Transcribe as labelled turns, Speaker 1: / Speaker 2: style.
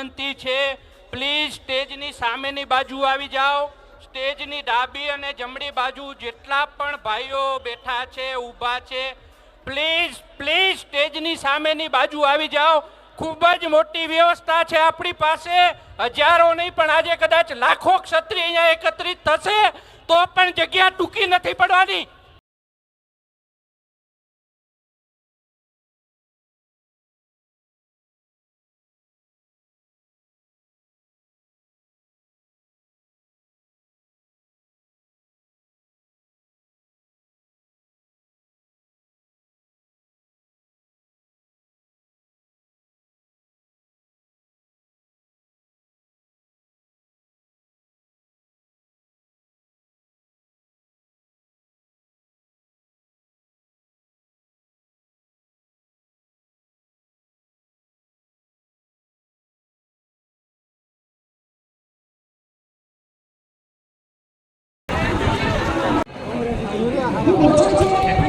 Speaker 1: વિનંતી છે પ્લીઝ સ્ટેજની સામેની બાજુ આવી જાઓ. સ્ટેજની ડાબી અને જમણી બાજુ જેટલા પણ ભાઈઓ બેઠા છે, ઊભા છે પ્લીઝ પ્લીઝ સ્ટેજની સામેની બાજુ આવી જાઓ. ખૂબ જ મોટી વ્યવસ્થા છે આપણી પાસે. હજારો નહીં, પણ આજે કદાચ લાખો ક્ષત્રિય અહીંયા એકત્રિત થશે, તો પણ જગ્યા ટૂંકી નથી પડવાની. Thank you.